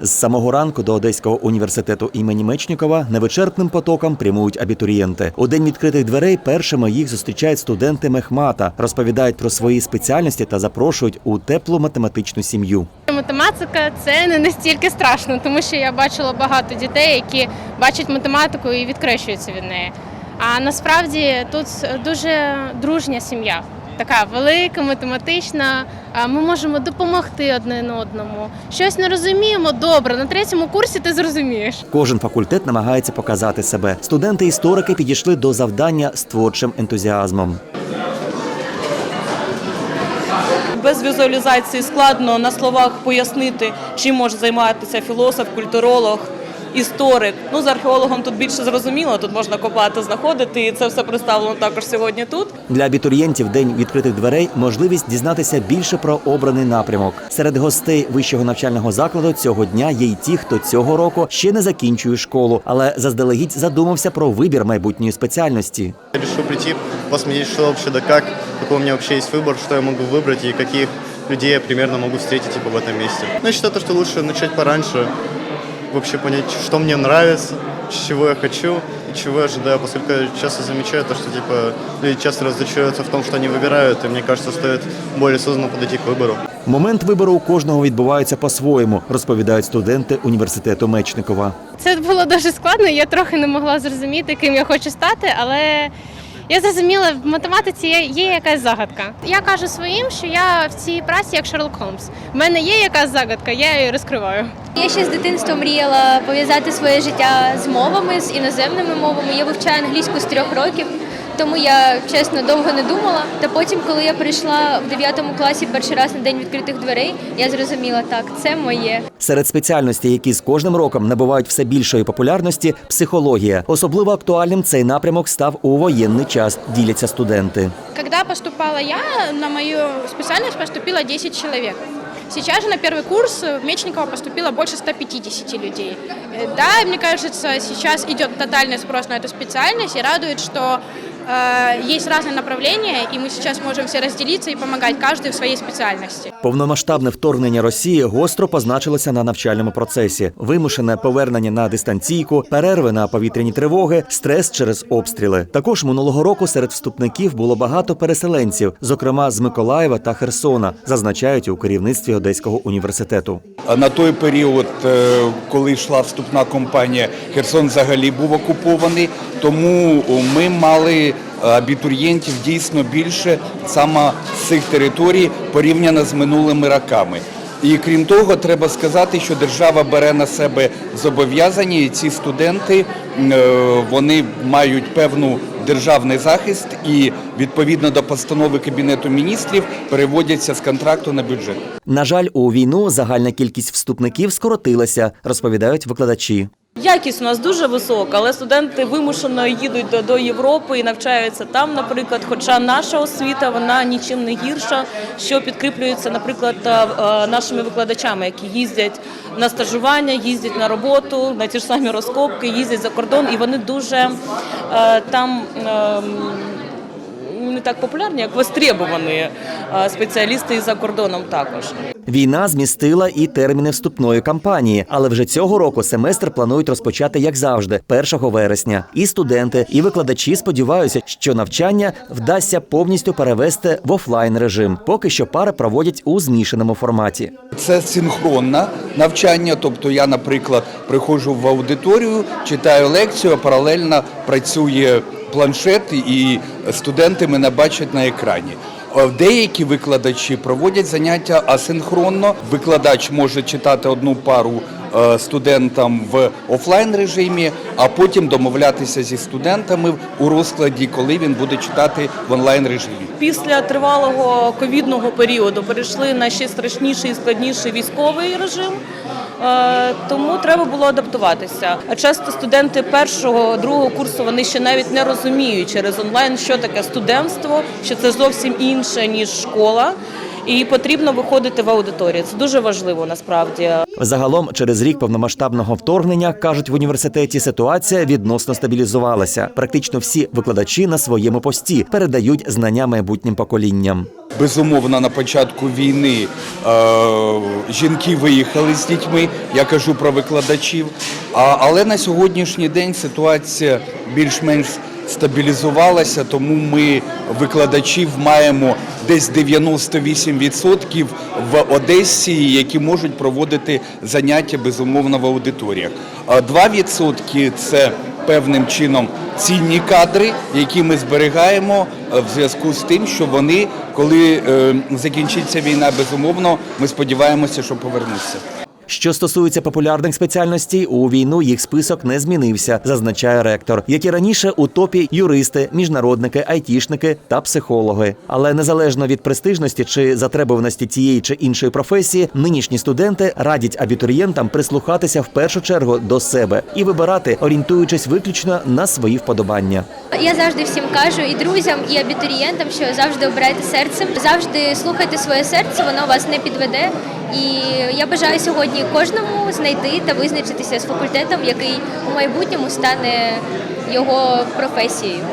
З самого ранку до Одеського університету імені Мечнікова невичерпним потоком прямують абітурієнти. У день відкритих дверей першими їх зустрічають студенти Мехмата, розповідають про свої спеціальності та запрошують у теплу математичну сім'ю. Математика це не настільки страшно, тому що я бачила багато дітей, які бачать математику і відкрещуються від неї. А насправді тут дуже дружня сім'я, така велика, математична. Ми можемо допомогти один одному. Щось не розуміємо. Добре, на третьому курсі ти зрозумієш. Кожен факультет намагається показати себе. Студенти-історики підійшли до завдання з творчим ентузіазмом. Без візуалізації складно на словах пояснити, чим може займатися філософ, культуролог, історик. Ну, з археологом тут більше зрозуміло, тут можна копати, знаходити, і це все представлено також сьогодні тут. Для абітурієнтів день відкритих дверей можливість дізнатися більше про обраний напрямок. Серед гостей вищого навчального закладу цього дня є й ті, хто цього року ще не закінчує школу, але заздалегідь задумався про вибір майбутньої спеціальності. Я решил прийти, посмотреть, что вообще да как, какой у меня вообще есть выбор, что я могу выбрать и каких людей я примерно могу встретить типа, в этом месте. Ну, я считаю, то, что лучше начать пораньше, вообще понять, что мне нравится, чего я хочу и чего я ожидаю, поскольку я часто замечаю то, что типа люди часто разочаруются в том, что они выбирают, и мне кажется, стоит более осознанно подойти к выбору. Момент вибору у кожного відбувається по-своєму, розповідають студенти університету Мечникова. Це було дуже складно. Я трохи не могла зрозуміти, ким я хочу стати, але я зрозуміла, в математиці є, є якась загадка. Я кажу своїм, що я в цій праці як Шерлок Холмс. В мене є якась загадка, я її розкриваю. Я ще з дитинства мріяла пов'язати своє життя з мовами, з іноземними мовами. Я вивчаю англійську з трьох років, тому я чесно довго не думала. Та потім, коли я прийшла в 9 класі перший раз на день відкритих дверей, я зрозуміла, так, це моє. Серед спеціальностей, які з кожним роком набувають все більшої популярності, психологія. Особливо актуальним цей напрямок став у воєнний час, діляться студенти. Когда поступала я, на мою специальность поступило 10 человек. Сейчас же на первый курс в Мечникова поступило больше 150 людей. Э, Да, мне кажется, сейчас идет тотальный спрос на эту специальность и радует, что э, есть разные направления, и мы сейчас можем все разделиться и помогать каждый в своей специальности. Повномасштабне вторгнення Росії гостро позначилося на навчальному процесі. Вимушене повернення на дистанційку, перерви на повітряні тривоги, стрес через обстріли. Також минулого року серед вступників було багато переселенців, зокрема з Миколаєва та Херсона, зазначають у керівництві Одеського університету. А На той період, е, коли йшла вступна кампанія, Херсон взагалі був окупований, тому ми мали абітурієнтів дійсно більше саме з цих територій порівняно з минулими роками. І крім того, треба сказати, що держава бере на себе зобов'язання, і ці студенти е, вони мають певну державний захист і відповідно до постанови Кабінету міністрів переводяться з контракту на бюджет. На жаль, у війну загальна кількість вступників скоротилася, розповідають викладачі. Якість у нас дуже висока, але студенти вимушено їдуть до, до Європи і навчаються там, наприклад. Хоча наша освіта вона нічим не гірша, що підкріплюється, наприклад, е, нашими викладачами, які їздять на стажування, їздять на роботу, на ті ж самі розкопки, їздять за кордон, і вони дуже е, там. Так популярні, як востребовані е, спеціалісти і за кордоном також. Війна змістила і терміни вступної кампанії, але вже цього року семестр планують розпочати як завжди, 1 вересня. І студенти, і викладачі сподіваються, що навчання вдасться повністю перевести в офлайн режим. Поки що пари проводять у змішаному форматі. Це синхронне навчання. Тобто я, наприклад, приходжу в аудиторію, читаю лекцію, а паралельно працює планшет, і студенти мене бачать на екрані. Е, Деякі викладачі проводять заняття асинхронно. Викладач може читати одну пару е, студентам в офлайн режимі, а потім домовлятися зі студентами у розкладі, коли він буде читати в онлайн режимі. Після тривалого ковідного періоду перейшли на ще страшніший і складніший військовий режим. Е, Тому треба було адаптуватися. А часто студенти першого, другого курсу вони ще навіть не розуміють через онлайн, що таке студентство, що це зовсім інше ніж школа. І потрібно виходити в аудиторію. Це дуже важливо насправді. Загалом, через рік повномасштабного вторгнення, кажуть в університеті, ситуація відносно стабілізувалася. Практично всі викладачі на своєму пості передають знання майбутнім поколінням. Безумовно, на початку війни е, жінки виїхали з дітьми. Я кажу про викладачів. А, але на сьогоднішній день ситуація більш-менш стабілізувалася, тому ми викладачів маємо десь 98% в Одесі, які можуть проводити заняття безумовно в аудиторіях. А 2% це певним чином цінні кадри, які ми зберігаємо е, в зв'язку з тим, що вони, коли е, закінчиться війна, безумовно, ми сподіваємося, що повернуться. Що стосується популярних спеціальностей, у війну їх список не змінився, зазначає ректор. Як і раніше, у топі юристи, міжнародники, айтішники та психологи. Але незалежно від престижності чи затребуваності тієї чи іншої професії, нинішні студенти радять абітурієнтам прислухатися в першу чергу до себе і вибирати, орієнтуючись виключно на свої вподобання. Я завжди всім кажу і друзям, і абітурієнтам, що завжди обирайте серцем, завжди слухайте своє серце, воно вас не підведе. І я бажаю сьогодні кожному знайти та визначитися з факультетом, який у майбутньому стане його професією.